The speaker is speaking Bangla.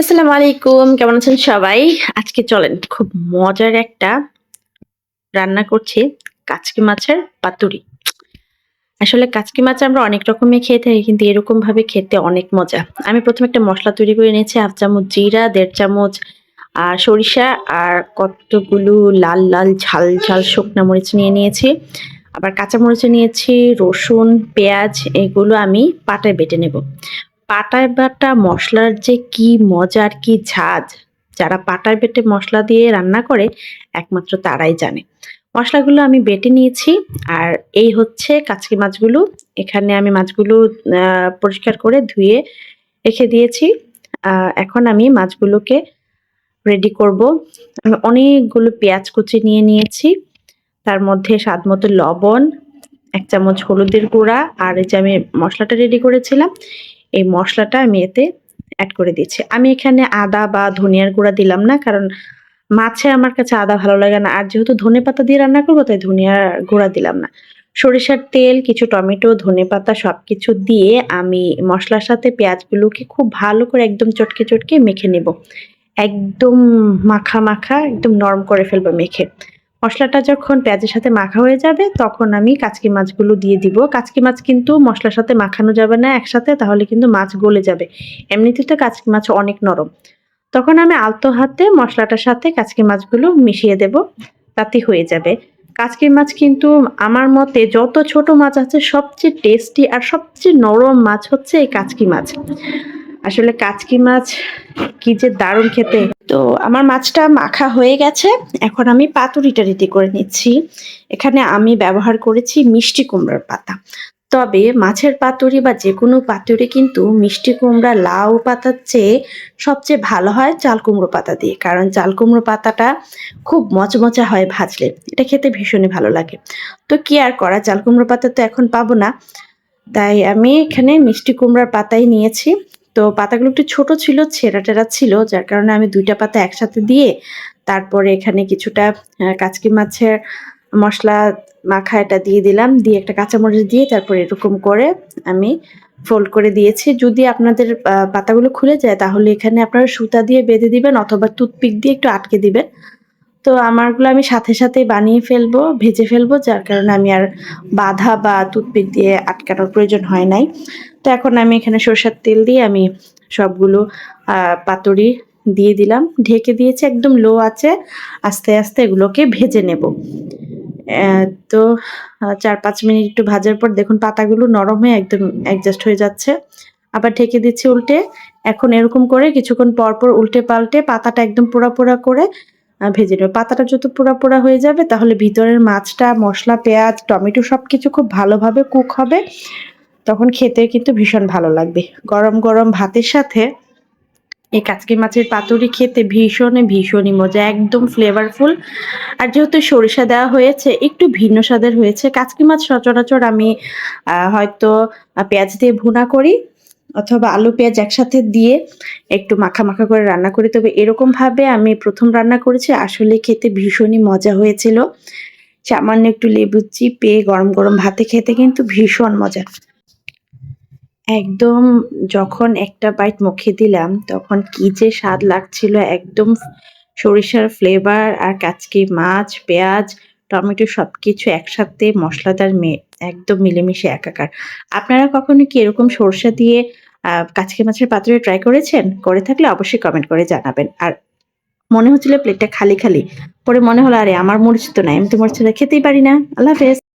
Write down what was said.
আসসালামু আলাইকুম, কেমন আছেন সবাই? আজকে চলেন, খুব মজার একটা রান্না করছি, কাচকি মাছের পাতুরি। আসলে কাচকি মাছ আমরা অনেক রকমের খেয়ে থাকি, কিন্তু এরকম ভাবে খেতে অনেক মজা। আমি প্রথমে একটা মশলা তৈরি করে নিয়েছি, হাফ চামচ জিরা, দেড় চামচ আর সরিষা, আর কতগুলো লাল লাল, ঝাল ঝাল শুকনো মরিচ নিয়ে নিয়েছি। আবার কাঁচা মরিচ নিয়েছি, রসুন, পেঁয়াজ, এগুলো আমি পাটায় বেটে নেব। পাটায় বাটা মশলার যে কি মজার কি ঝাঁজ। যারা পাটায় বেটে মশলা দিয়ে রান্না করে, একমাত্র তারাই জানে। মশলাগুলো আমি বেটে নিয়েছি, আর এই হচ্ছে কাচকি মাছগুলো। এখানে আমি মাছগুলো পরিষ্কার করে ধুয়ে রেখে দিয়েছি। এখন আমি মাছগুলোকে রেডি করব। আমি অনেকগুলো পেঁয়াজ কুচি নিয়ে নিয়েছি। তার মধ্যে স্বাদ মতো লবণ, এক চামচ হলুদের গুঁড়া, আর এই যে আমি মশলাটা রেডি করেছিলাম এই মশলাটা আমি এতে অ্যাড করে দিচ্ছি। আমি এখানে আদা বা ধনিয়ার গুঁড়া দিলাম না, কারণ মাছে আমার কাছে আদা ভালো লাগে না। আর যেহেতু ধনে পাতা দিয়ে রান্না করব, তাই ধনিয়ার গুঁড়া দিলাম না। সরিষার তেল, কিছু টমেটো, ধনে পাতা সব কিছু দিয়ে আমি মশলার সাথে পেঁয়াজগুলোকে খুব ভালো করে একদম চটকে চটকে মেখে নেব। একদম মাখা মাখা, একদম নরম করে ফেলব মেখে। মশলাটা যখন পেঁয়াজের সাথে মাখা হয়ে যাবে, তখন আমি কাচকি মাছগুলো দিয়ে দিব। কাচকি মাছ কিন্তু মশলার সাথে মাখানো যাবে না একসাথে, তাহলে কিন্তু মাছ গলে যাবে। এমনিতে তো কাচকি মাছ অনেক নরম। তখন আমি আলতো হাতে মশলাটার সাথে কাচকি মাছগুলো মিশিয়ে দেব, তাতে হয়ে যাবে। কাচকি মাছ কিন্তু আমার মতে যত ছোট মাছ আছে, সবচেয়ে টেস্টি আর সবচেয়ে নরম মাছ হচ্ছে এই কাচকি মাছ। আসলে কাচকি মাছ কি যে দারুণ খেতে। তো আমার মাছটা মাখা হয়ে গেছে, এখন আমি পাতুরিটা রেডি করে নিচ্ছি। এখানে আমি ব্যবহার করেছি মিষ্টি কুমড়ার পাতা। তবে মাছের পাতুরি বা যে কোনো পাতুরি কিন্তু মিষ্টি কুমড়া লাউ পাতার চেয়ে সবচেয়ে ভালো হয় চাল কুমড়ো পাতা দিয়ে, কারণ চাল কুমড়ো পাতাটা খুব মচমচা হয় ভাজলে। এটা খেতে ভীষণই ভালো লাগে। তো কি আর করা, চাল কুমড়ো পাতা তো এখন পাবো না। তাই আমি এখানে মিষ্টি কুমড়ার পাতাই নিয়েছি। তো পাতাগুলো একটু ছোট ছিল ছেঁড়া টেরা ছিল, যার কারণে আমি দুইটা পাতা একসাথে দিয়ে তারপরে এখানে কিছুটা কাচকি মাছের মশলা মাখা এটা দিয়ে দিলাম। দিয়ে একটা কাঁচামরিচ দিয়ে তারপরে এরকম করে আমি ফোল্ড করে দিয়েছি। যদি আপনাদের পাতাগুলো খুলে যায় তাহলে এখানে আপনারা সুতা দিয়ে বেঁধে দিবেন অথবা টুথপিক দিয়ে একটু আটকে দিবেন। তো আমারগুলো আমি সাথে সাথে বানিয়ে ফেলব, ভেজে ফেলব, যার কারণে আমি আর বাধা বা টুথপিক দিয়ে আটকানোর প্রয়োজন হয় নাই। তো এখন আমি এখানে সরষের তেল দিয়ে আমি সবগুলো পাতুরি দিয়ে দিলাম। ঢেকে দিয়েছি, একদম লো আছে। আস্তে আস্তে এগুলোকে ভেজে নেব। তো চার পাঁচ মিনিট একটু ভাজার পর দেখুন পাতাগুলো নরম হয়ে একদম অ্যাডজাস্ট হয়ে যাচ্ছে। আবার ঢেকে দিচ্ছি উল্টে। এখন এরকম করে কিছুক্ষণ পর পর উল্টে পাল্টে পাতাটা একদম পোড়া পোড়া করে ভেজে নেব। পাতাটা যত পোড়া পোড়া হয়ে যাবে তাহলে ভিতরের মাছটা, মশলা, পেঁয়াজ, টমেটো সব কিছু খুব ভালোভাবে কুক হবে। তখন খেতে কিন্তু ভীষণ ভালো লাগবে। গরম গরম ভাতের সাথে এই কাচকি মাছের পাতুরি খেতে ভীষণই ভীষণই মজা, একদম ফ্লেভারফুল আর যেহেতু সরিষা দেওয়া হয়েছে, একটু ভিন্ন স্বাদের হয়েছে। কাচকি মাছ সচরাচর আমি হয়তো পেঁয়াজ দিয়ে ভুনা করি অথবা আলু পেঁয়াজ একসাথে দিয়ে একটু মাখা মাখা করে রান্না করি। তবে এরকম ভাবে আমি প্রথম রান্না করেছি, আসলে খেতে ভীষণই মজা হয়েছিল। সামান্য একটু লেবু চিপে গরম গরম ভাতে খেতে কিন্তু ভীষণ মজা। একদম যখন একটা বাইট মুখে দিলাম, তখন কি যে স্বাদ লাগছিল, একদম সরিষার ফ্লেভার আর কাচকি মাছ, পেঁয়াজ, টমেটো সবকিছু একসাথে মশলাদার একদম মিলেমিশে একাকার। আপনারা কখনো কি এরকম সরষা দিয়ে কাচকি মাছের পাত্রে ট্রাই করেছেন? করে থাকলে অবশ্যই কমেন্ট করে জানাবেন। আর মনে হচ্ছিল প্লেটটা খালি খালি, পরে মনে হলো, আরে, আমার মরিচ তো নাই, আমি তো মরিচটা খেতেই পারি না। আল্লাহ হাফেজ।